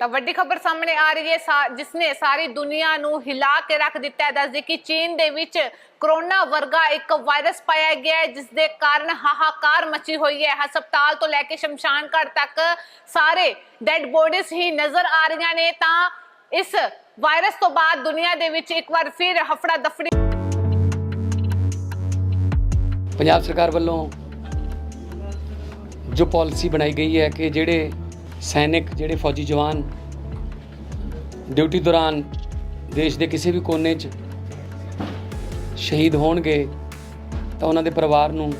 ਤਾਂ ਵੱਡੀ ਖਬਰ ਸਾਹਮਣੇ ਆ ਰਹੀ ਹੈ। ਸਾ- ਜਿਸਨੇ ਸਾਰੀ ਦੁਨੀਆ ਨੂੰ ਹਿਲਾ ਕੇ ਰੱਖ ਦਿੱਤਾ ਹੈ। ਦੱਸਦੇ ਕਿ ਚੀਨ ਦੇ ਵਿੱਚ ਕਰੋਨਾ ਵਰਗਾ ਇੱਕ ਵਾਇਰਸ ਪਾਇਆ ਗਿਆ ਹੈ ਜਿਸ ਦੇ ਕਾਰਨ ਹਾਹਾਕਾਰ ਮਚੀ ਹੋਈ ਹੈ। ਹਸਪਤਾਲ ਤੋਂ ਲੈ ਕੇ ਸ਼ਮਸ਼ਾਨ ਘਾਟ ਤੱਕ ਸਾਰੇ ਡੈੱਡ ਬੋਡੀਜ਼ ਹੀ ਨਜ਼ਰ ਆ ਰਹੀਆਂ ਨੇ। ਤਾਂ ਇਸ ਵਾਇਰਸ ਤੋਂ ਬਾਅਦ ਦੁਨੀਆ ਦੇ ਵਿੱਚ ਇੱਕ ਵਾਰ ਫਿਰ ਹਫੜਾ ਦਫੜੀ ਪੰਜਾਬ ਸਰਕਾਰ ਵੱਲੋਂ ਜੋ ਪਾਲਿਸੀ ਬਣਾਈ ਗਈ ਹੈ ਕਿ ਜਿਹੜੇ ਸੈਨਿਕ ਜਿਹੜੇ ਫੌਜੀ ਜਵਾਨ ਡਿਊਟੀ ਦੌਰਾਨ ਦੇਸ਼ ਦੇ ਕਿਸੇ ਵੀ ਕੋਨੇ 'ਚ ਸ਼ਹੀਦ ਹੋਣਗੇ ਤਾਂ ਉਹਨਾਂ ਦੇ ਪਰਿਵਾਰ ਨੂੰ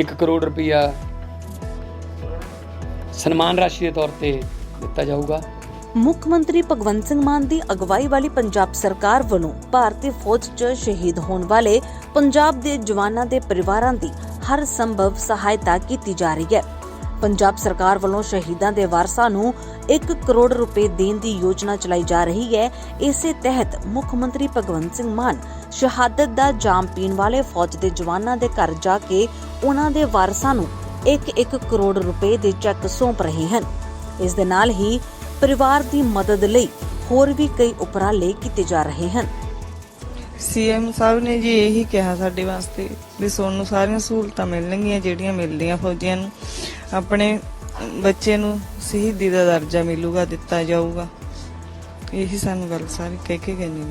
1 ਕਰੋੜ ਰੁਪਇਆ ਸਨਮਾਨ ਰਾਸ਼ੀ ਦੇ ਤੌਰ ਤੇ ਦਿੱਤਾ ਜਾਊਗਾ। ਮੁੱਖ ਮੰਤਰੀ ਭਗਵੰਤ ਸਿੰਘ ਮਾਨ ਦੀ ਅਗਵਾਈ ਵਾਲੀ ਪੰਜਾਬ ਸਰਕਾਰ ਵੱਲੋਂ ਭਾਰਤੀ ਫੌਜ 'ਚ ਸ਼ਹੀਦ ਹੋਣ ਵਾਲੇ ਪੰਜਾਬ ਦੇ ਜਵਾਨਾਂ ਦੇ ਪਰਿਵਾਰਾਂ ਦੀ ਹਰ ਸੰਭਵ ਸਹਾਇਤਾ ਕੀਤੀ ਜਾ ਰਹੀ ਹੈ। ਪੰਜਾਬ ਸਰਕਾਰ ਵੱਲੋਂ ਸ਼ਹੀਦਾਂ ਦੇ ਵਾਰਸਾਂ ਨੂੰ 1 ਕਰੋੜ ਰੁਪਏ ਦੇਣ ਦੀ ਯੋਜਨਾ ਚਲਾਈ ਜਾ ਰਹੀ ਹੈ। ਇਸੇ ਤਹਿਤ ਮੁੱਖ ਮੰਤਰੀ ਭਗਵੰਤ ਸਿੰਘ ਮਾਨ ਸ਼ਹਾਦਤ ਦਾ ਜਾਮ ਪੀਣ ਵਾਲੇ ਫੌਜ ਦੇ ਜਵਾਨਾਂ ਦੇ ਘਰ ਜਾ ਕੇ ਉਹਨਾਂ ਦੇ ਵਾਰਸਾਂ ਨੂੰ 1-1 ਕਰੋੜ ਰੁਪਏ ਦੇ ਚੈੱਕ ਸੌਂਪ ਰਹੇ ਹਨ। ਇਸ ਦੇ ਨਾਲ ਹੀ ਪਰਿਵਾਰ ਦੀ ਮਦਦ ਲਈ ਹੋਰ ਵੀ ਕਈ ਉਪਰਾਲੇ ਕੀਤੇ ਜਾ ਰਹੇ ਹਨ। ਸੀਐਮ ਸਾਹਿਬ ਨੇ ਜੀ ਇਹੀ ਕਿਹਾ ਸਾਡੇ ਵਾਸਤੇ ਵੀ ਤੁਹਾਨੂੰ ਸਾਰੀਆਂ ਸਹੂਲਤਾਂ ਮਿਲਣਗੀਆਂ, ਜਿਹੜੀਆਂ ਮਿਲਦੀਆਂ ਫੌਜੀਆਂ ਨੂੰ। ਆਪਣੇ ਬੱਚੇ ਨੂੰ ਸ਼ਹੀਦੀ ਦਾ ਦਰਜਾ ਮਿਲੂਗਾ, ਦਿੱਤਾ ਜਾਊਗਾ। ਇਹੀ ਸਾਨੂੰ ਗੱਲ ਸਾਰੀ ਕਹਿ ਕੇ ਗਏ ਨੇ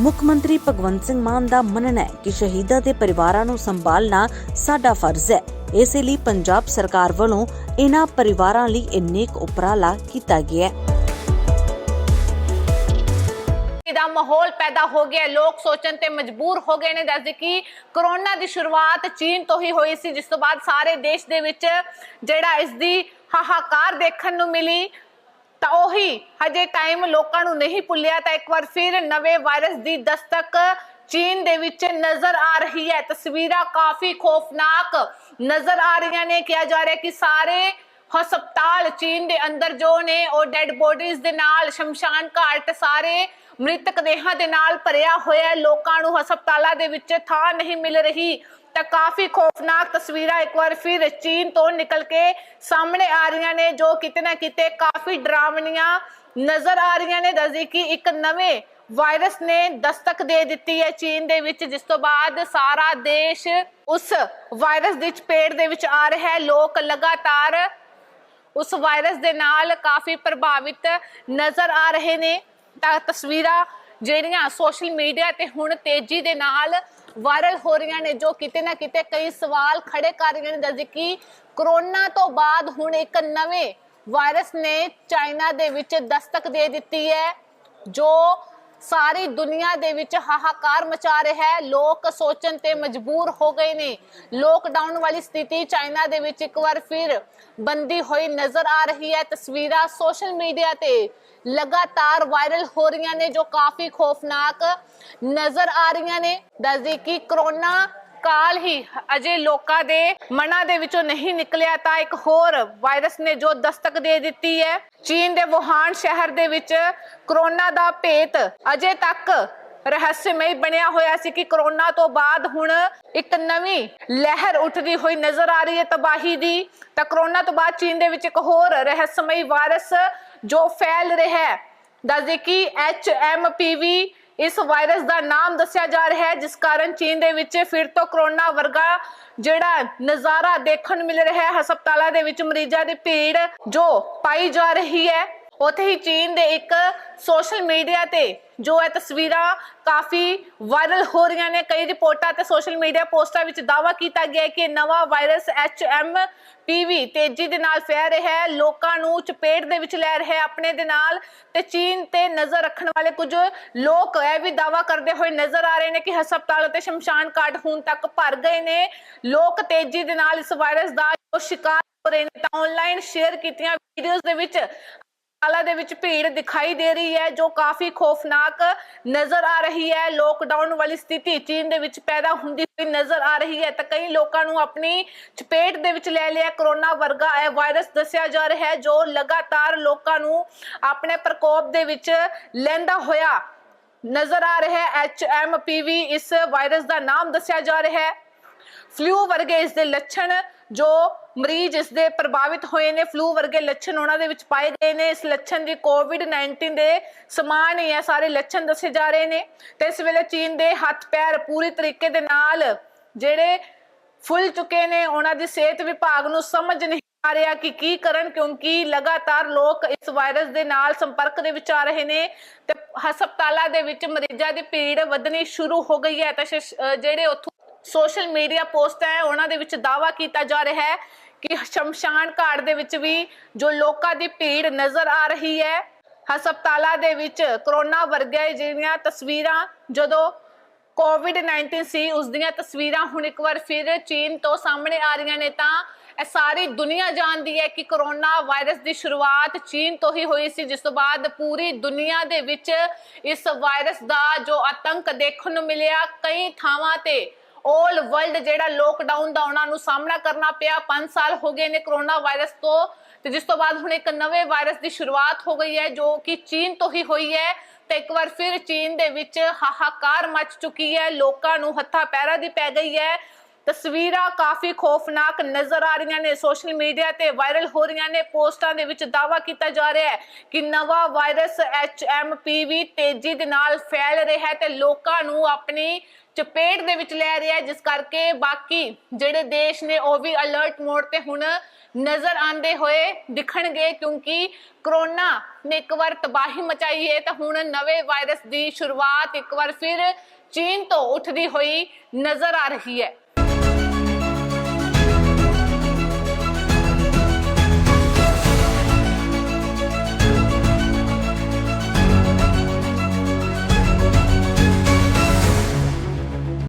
ਮੁੱਖ ਮੰਤਰੀ ਭਗਵੰਤ ਸਿੰਘ ਮਾਨ ਦਾ ਮੰਨਣਾ ਹੈ ਕਿ ਸ਼ਹੀਦਾਂ ਦੇ ਪਰਿਵਾਰਾਂ ਨੂੰ ਸੰਭਾਲਣਾ ਸਾਡਾ ਫਰਜ਼ ਹੈ। ਇਸੇ ਲਈ ਪੰਜਾਬ ਸਰਕਾਰ ਵੱਲੋਂ ਇਹਨਾਂ ਪਰਿਵਾਰਾਂ ਲਈ ਇਹ ਉਪਰਾਲਾ ਕੀਤਾ ਗਿਆ ਹੈ। ਦਾ ਮਾਹੌਲ ਪੈਦਾ ਹੋ ਗਿਆ ਲੋਕ ਸੋਚਣ ਤੇ ਮਜਬੂਰ ਹੋ ਗਏ ਨੇ। ਦੱਸਦੇ ਕਿ ਕਰੋਨਾ ਦੀ ਸ਼ੁਰੂਆਤ ਚੀਨ ਤੋਂ ਹੀ ਹੋਈ ਸੀ, ਜਿਸ ਤੋਂ ਬਾਅਦ ਸਾਰੇ ਦੇਸ਼ ਦੇ ਵਿੱਚ ਜਿਹੜਾ ਇਸ ਦੀ ਹਾਹਾਕਾਰ ਦੇਖਣ ਨੂੰ ਮਿਲੀ, ਤਾਂ ਉਹੀ ਹਜੇ ਟਾਈਮ ਲੋਕਾਂ ਨੂੰ ਨਹੀਂ ਭੁੱਲਿਆ। ਤਾਂ ਇੱਕ ਵਾਰ ਫਿਰ ਨਵੇਂ ਵਾਇਰਸ ਦੀ ਦਸਤਕ ਚੀਨ ਦੇ ਵਿੱਚ ਨਜ਼ਰ ਆ ਰਹੀ ਹੈ। ਤਸਵੀਰਾਂ ਕਾਫੀ ਖੋਫਨਾਕ ਨਜ਼ਰ ਆ ਰਹੀਆਂ ਨੇ। ਕਿਹਾ ਜਾ ਰਿਹਾ ਕਿ ਸਾਰੇ ਹਸਪਤਾਲ ਚੀਨ ਦੇ ਅੰਦਰ ਜੋ ਨੇ, ਉਹ ਡੈੱਡ ਬੋਡੀਜ਼ ਦੇ ਨਾਲ ਸ਼ਮਸ਼ਾਨ ਘਾਟ ਸਾਰੇ ਮ੍ਰਿਤਕ ਦੇਹਾਂ ਦੇ ਨਾਲ ਭਰਿਆ ਹੋਇਆ ਲੋਕਾਂ ਨੂੰ ਹਸਪਤਾਲਾਂ ਦੇ ਵਿੱਚ ਥਾਂ ਨਹੀਂ ਮਿਲ ਰਹੀ। ਤਾਂ ਕਾਫੀ ਖੌਫਨਾਕ ਤਸਵੀਰਾਂ ਇੱਕ ਵਾਰ ਫਿਰ ਚੀਨ ਤੋਂ ਨਿਕਲ ਕੇ ਸਾਹਮਣੇ ਆ ਰਹੀਆਂ ਨੇ, ਜੋ ਕਿਤੇ ਨਾ ਕਿਤੇ ਕਾਫੀ ਡਰਾਵਣੀਆਂ ਨਜ਼ਰ ਆ ਰਹੀਆਂ ਨੇ। ਦੱਸਦੀ ਕਿ ਇੱਕ ਨਵੇਂ ਵਾਇਰਸ ਨੇ ਦਸਤਕ ਦੇ ਦਿੱਤੀ ਹੈ ਚੀਨ ਦੇ ਵਿੱਚ, ਜਿਸ ਤੋਂ ਬਾਅਦ ਸਾਰਾ ਦੇਸ਼ ਉਸ ਵਾਇਰਸ ਦੀ ਚਪੇਟ ਦੇ ਵਿੱਚ ਆ ਰਿਹਾ ਹੈ। ਲੋਕ ਲਗਾਤਾਰ ਉਸ ਵਾਇਰਸ ਦੇ ਨਾਲ ਕਾਫੀ ਪ੍ਰਭਾਵਿਤ ਨਜ਼ਰ ਆ ਰਹੇ ਨੇ। ਤਾਂ ਤਸਵੀਰਾਂ ਜਿਹੜੀਆਂ ਸੋਸ਼ਲ ਮੀਡੀਆ ਤੇ ਹੁਣ ਤੇਜ਼ੀ ਦੇ ਨਾਲ ਵਾਇਰਲ ਹੋ ਰਹੀਆਂ ਨੇ, ਜੋ ਕਿਤੇ ਨਾ ਕਿਤੇ ਕਈ ਸਵਾਲ ਖੜੇ ਕਰ ਰਹੀਆਂ ਨੇ ਦੱਸਦੇ ਕਿ ਕਰੋਨਾ ਤੋਂ ਬਾਅਦ ਹੁਣ ਇੱਕ ਨਵੇਂ ਵਾਇਰਸ ਨੇ ਚਾਈਨਾ ਦੇ ਵਿੱਚ ਦਸਤਕ ਦੇ ਦਿੱਤੀ ਹੈ, ਜੋ ਸਾਰੀ ਦੁਨੀਆ ਦੇ ਵਿੱਚ ਹਾਹਾਕਾਰ ਮਚਾ ਰਿਹਾ ਹੈ। ਲੋਕ ਸੋਚਣ ਤੇ ਮਜਬੂਰ ਹੋ ਗਏ ਨੇ। ਲੋਕਡਾਊਨ ਵਾਲੀ ਸਥਿਤੀ ਚਾਈਨਾ ਦੇ ਵਿੱਚ ਇੱਕ ਵਾਰ ਫਿਰ ਬੰਦੀ ਹੋਈ ਨਜ਼ਰ ਆ ਰਹੀ ਹੈ। ਤਸਵੀਰਾਂ ਸੋਸ਼ਲ ਮੀਡੀਆ ਤੇ ਲਗਾਤਾਰ ਵਾਇਰਲ ਹੋ ਰਹੀਆਂ ਨੇ, ਜੋ ਕਾਫੀ ਖੋਫਨਾਕ ਨਜ਼ਰ ਆ ਰਹੀਆਂ ਨੇ। ਦੱਸਦੀ ਕਿ ਕਰੋਨਾ ਕਾਲ ਹੀ ਅਜੇ ਲੋਕਾਂ ਦੇ ਮਨਾਂ ਦੇ ਵਿੱਚੋਂ ਨਹੀਂ ਨਿਕਲਿਆ ਤਾਂ ਇੱਕ ਹੋਰ ਵਾਇਰਸ ਨੇ ਜੋ ਦਸਤਕ ਦੇ ਦਿੱਤੀ ਹੈ। ਚੀਨ ਦੇ ਵੁਹਾਨ ਸ਼ਹਿਰ ਦੇ ਵਿੱਚ ਕਰੋਨਾ ਦਾ ਭੇਤ ਅਜੇ ਤੱਕ ਰਹੱਸਮਈ ਬਣਿਆ ਹੋਇਆ ਸੀ ਕਿ ਕਰੋਨਾ ਤੋਂ ਬਾਅਦ ਹੁਣ ਇੱਕ ਨਵੀਂ ਲਹਿਰ ਉੱਠਦੀ ਹੋਈ ਨਜ਼ਰ ਆ ਰਹੀ ਹੈ ਤਬਾਹੀ ਦੀ। ਤਾਂ ਕਰੋਨਾ ਤੋਂ ਬਾਅਦ ਚੀਨ ਦੇ ਵਿੱਚ ਇੱਕ ਹੋਰ ਰਹੱਸਮਈ ਵਾਇਰਸ ਜੋ ਫੈਲ ਰਿਹਾ ਹੈ। ਦੱਸਦੇ ਕਿ HMPV ਇਸ ਵਾਇਰਸ ਦਾ ਨਾਮ ਦੱਸਿਆ ਜਾ ਰਿਹਾ ਹੈ, ਜਿਸ ਕਾਰਨ ਚੀਨ ਦੇ ਵਿੱਚ ਫਿਰ ਤੋਂ ਕਰੋਨਾ ਵਰਗਾ ਜਿਹੜਾ ਨਜ਼ਾਰਾ ਦੇਖਣ ਨੂੰ ਮਿਲ ਰਿਹਾ ਹੈ, ਹਸਪਤਾਲਾਂ ਦੇ ਵਿੱਚ ਮਰੀਜ਼ਾਂ ਦੀ ਭੀੜ ਜੋ ਪਾਈ ਜਾ ਰਹੀ ਹੈ, ਉੱਥੇ ਹੀ ਚੀਨ ਦੇ ਇੱਕ ਸੋਸ਼ਲ ਮੀਡੀਆ ਤੇ ਜੋ ਹੈ ਤਸਵੀਰਾਂ ਕਾਫੀ ਵਾਇਰਲ ਹੋ ਰਹੀਆਂ ਨੇ, ਕਈ ਰਿਪੋਰਟਾਂ ਤੇ ਸੋਸ਼ਲ ਮੀਡੀਆ ਪੋਸਟਾਂ ਵਿੱਚ ਦਾਅਵਾ ਕੀਤਾ ਗਿਆ ਕਿ ਨਵਾਂ ਵਾਇਰਸ HMPV ਤੇਜ਼ੀ ਦੇ ਨਾਲ ਫੈਲ ਰਿਹਾ ਹੈ, ਲੋਕਾਂ ਨੂੰ ਚਪੇਟ ਦੇ ਵਿੱਚ ਲੈ ਰਿਹਾ ਹੈ। ਆਪਣੇ ਦੇ ਨਾਲ ਤੇ ਚੀਨ ਤੇ ਨਜ਼ਰ ਰੱਖਣ ਵਾਲੇ ਕੁਝ ਲੋਕ ਇਹ ਵੀ ਦਾਅਵਾ ਕਰਦੇ ਹੋਏ ਨਜ਼ਰ ਆ ਰਹੇ ਨੇ ਕਿ ਹਸਪਤਾਲ ਅਤੇ ਸ਼ਮਸ਼ਾਨ ਘਾਟ ਹੁਣ ਤੱਕ ਭਰ ਗਏ ਨੇ। ਲੋਕ ਤੇਜ਼ੀ ਦੇ ਨਾਲ ਇਸ ਵਾਇਰਸ ਦਾ ਜੋ ਸ਼ਿਕਾਰ ਹੋ ਰਹੇ ਨੇ, ਤਾਂ ਆਨਲਾਈਨ ਸ਼ੇਅਰ ਕੀਤੀਆਂ ਵੀਡੀਓਜ਼ ਦੇ ਵਿੱਚ ਹਸਪਤਾਲਾਂ ਦੇ ਵਿੱਚ ਭੀੜ ਦਿਖਾਈ ਦੇ ਰਹੀ ਹੈ, ਜੋ ਕਾਫੀ ਖੌਫਨਾਕ ਨਜ਼ਰ ਆ ਰਹੀ ਹੈ। ਲੋਕਡਾਊਨ ਵਾਲੀ ਸਥਿਤੀ ਚੀਨ ਦੇ ਵਿੱਚ ਪੈਦਾ ਹੁੰਦੀ ਹੋਈ ਨਜ਼ਰ ਆ ਰਹੀ ਹੈ। ਤਾਂ ਕਈ ਲੋਕਾਂ ਨੂੰ ਆਪਣੀ ਚਪੇਟ ਦੇ ਵਿੱਚ ਲੈ ਲਿਆ ਕਰੋਨਾ ਵਰਗਾ ਇਹ ਵਾਇਰਸ ਦੱਸਿਆ ਜਾ ਰਿਹਾ ਹੈ, ਜੋ ਲਗਾਤਾਰ ਲੋਕਾਂ ਨੂੰ ਆਪਣੇ ਪ੍ਰਕੋਪ ਦੇ ਵਿੱਚ ਲੈਂਦਾ ਹੋਇਆ ਨਜ਼ਰ ਆ ਰਿਹਾ ਹੈ। ਵੀ ਇਸ ਵਾਇਰਸ ਦਾ ਨਾਮ ਦੱਸਿਆ ਜਾ ਰਿਹਾ ਹੈ। ਫਲੂ ਵਰਗੇ ਇਸ ਦੇ ਲੱਛਣ ਜੋ ਮਰੀਜ਼ ਇਸ ਦੇ ਪ੍ਰਭਾਵਿਤ ਹੋਏ ਨੇ ਫਲੂ ਵਰਗੇ ਲੱਛਣ ਉਹਨਾਂ ਦੇ ਵਿੱਚ ਪਾਏ ਗਏ ਨੇ। ਇਸ ਲੱਛਣ ਦੀ ਕੋਵਿਡ-19 ਦੇ ਸਮਾਨ ਹੀ ਹੈ, ਸਾਰੇ ਲੱਛਣ ਦੱਸੇ ਜਾ ਰਹੇ ਨੇ। ਤੇ ਇਸ ਵੇਲੇ ਚੀਨ ਦੇ ਹੱਥ ਪੈਰ ਪੂਰੀ ਤਰੀਕੇ ਦੇ ਨਾਲ ਜਿਹੜੇ ਫੁੱਲ ਚੁੱਕੇ ਨੇ, ਉਹਨਾਂ ਦੀ ਸਿਹਤ ਵਿਭਾਗ ਨੂੰ ਸਮਝ ਨਹੀਂ ਆ ਰਿਹਾ ਕਿ ਕੀ ਕਰਨ, ਕਿਉਂਕਿ ਲਗਾਤਾਰ ਲੋਕ ਇਸ ਵਾਇਰਸ ਦੇ ਨਾਲ ਸੰਪਰਕ ਦੇ ਵਿੱਚ ਆ ਰਹੇ ਨੇ ਤੇ ਹਸਪਤਾਲਾਂ ਦੇ ਵਿੱਚ ਮਰੀਜ਼ਾਂ ਦੀ ਭੀੜ ਵਧਣੀ ਸ਼ੁਰੂ ਹੋ ਗਈ ਹੈ। ਤਾਂ ਜਿਹੜੇ ਉੱਥੋਂ ਸੋਸ਼ਲ ਮੀਡੀਆ ਪੋਸਟ ਹੈ, ਉਹਨਾਂ ਦੇ ਵਿੱਚ ਦਾਵਾ ਕੀਤਾ ਜਾ ਰਿਹਾ ਹੈ ਕਿ ਸ਼ਮਸ਼ਾਨ ਘਾਟ ਦੇ ਵਿੱਚ ਵੀ ਜੋ ਲੋਕਾਂ ਦੀ ਭੀੜ ਨਜ਼ਰ ਆ ਰਹੀ ਹੈ, ਹਸਪਤਾਲਾਂ ਦੇ ਵਿੱਚ ਕਰੋਨਾ ਵਰਗੇ ਜਿਹੜੀਆਂ ਤਸਵੀਰਾਂ, ਜਦੋਂ ਕੋਵਿਡ-19 ਸੀ, ਉਸ ਦੀਆਂ ਤਸਵੀਰਾਂ ਹੁਣ ਇੱਕ ਵਾਰ ਫਿਰ ਚੀਨ ਤੋਂ ਸਾਹਮਣੇ ਆ ਰਹੀਆਂ ਨੇ ਤਾਂ ਇਹ ਸਾਰੀ ਦੁਨੀਆ ਜਾਣਦੀ ਹੈ ਕਿ ਕਰੋਨਾ ਵਾਇਰਸ ਦੀ ਸ਼ੁਰੂਆਤ ਚੀਨ ਤੋਂ ਹੀ ਹੋਈ ਸੀ, ਜਿਸ ਤੋਂ ਬਾਅਦ ਪੂਰੀ ਦੁਨੀਆ ਦੇ ਵਿੱਚ ਇਸ ਵਾਇਰਸ ਦਾ ਜੋ ਆਤੰਕ ਦੇਖਣ ਨੂੰ ਮਿਲਿਆ, ਕਈ ਥਾਵਾਂ ਤੇ 올 ਵਰਲਡ ਜਿਹੜਾ ਲੋਕਡਾਊਨ ਦਾ ਉਹਨਾਂ ਨੂੰ ਸਾਹਮਣਾ ਕਰਨਾ ਪਿਆ 5 ਸਾਲ ਹੋ ਗਏ ਨੇ ਕਰੋਨਾ ਵਾਇਰਸ ਤੋਂ, ਤੇ ਜਿਸ ਤੋਂ ਬਾਅਦ ਹੁਣ ਇੱਕ ਨਵੇਂ ਵਾਇਰਸ ਦੀ ਸ਼ੁਰੂਆਤ ਹੋ ਗਈ ਹੈ, ਜੋ ਕਿ ਚੀਨ ਤੋਂ ਹੀ ਹੋਈ ਹੈ, ਤੇ ਇੱਕ ਵਾਰ ਫਿਰ ਚੀਨ ਦੇ ਵਿੱਚ ਹਾਹਾਕਾਰ ਮਚ ਚੁੱਕੀ ਹੈ, ਲੋਕਾਂ ਨੂੰ ਹੱਥਾਂ ਪੈਰਾਂ ਦੀ ਪੈ ਗਈ ਹੈ ਤਸਵੀਰਾਂ ਕਾਫੀ ਖੌਫਨਾਕ ਨਜ਼ਰ ਆ ਰਹੀਆਂ ਨੇ। ਸੋਸ਼ਲ ਮੀਡੀਆ ਤੇ ਵਾਇਰਲ ਹੋ ਰਹੀਆਂ ਨੇ। ਪੋਸਟਾਂ ਦੇ ਵਿੱਚ ਦਾਵਾ ਕੀਤਾ ਜਾ ਰਿਹਾ ਹੈ ਕਿ ਨਵਾਂ ਵਾਇਰਸ HMPV ਤੇਜ਼ੀ ਦੇ ਨਾਲ ਫੈਲ ਰਿਹਾ ਹੈ ਤੇ ਲੋਕਾਂ ਨੂੰ ਆਪਣੀ ਚਪੇਟ ਦੇ ਵਿੱਚ ਲੈ ਰਿਹਾ ਜਿਸ ਕਰਕੇ ਬਾਕੀ ਜਿਹੜੇ ਦੇਸ਼ ਨੇ ਉਹ ਵੀ ਅਲਰਟ ਮੋਡ ਤੇ ਹੁਣ ਨਜ਼ਰ ਆਂਦੇ ਹੋਏ ਦਿਖਣਗੇ, ਕਿਉਂਕਿ ਕਰੋਨਾ ਨੇ ਇੱਕ ਵਾਰ ਤਬਾਹੀ ਮਚਾਈ ਹੈ ਤਾਂ ਹੁਣ ਨਵੇਂ ਵਾਇਰਸ ਦੀ ਸ਼ੁਰੂਆਤ ਇੱਕ ਵਾਰ ਫਿਰ ਚੀਨ ਤੋਂ ਉੱਠਦੀ ਹੋਈ ਨਜ਼ਰ ਆ ਰਹੀ ਹੈ।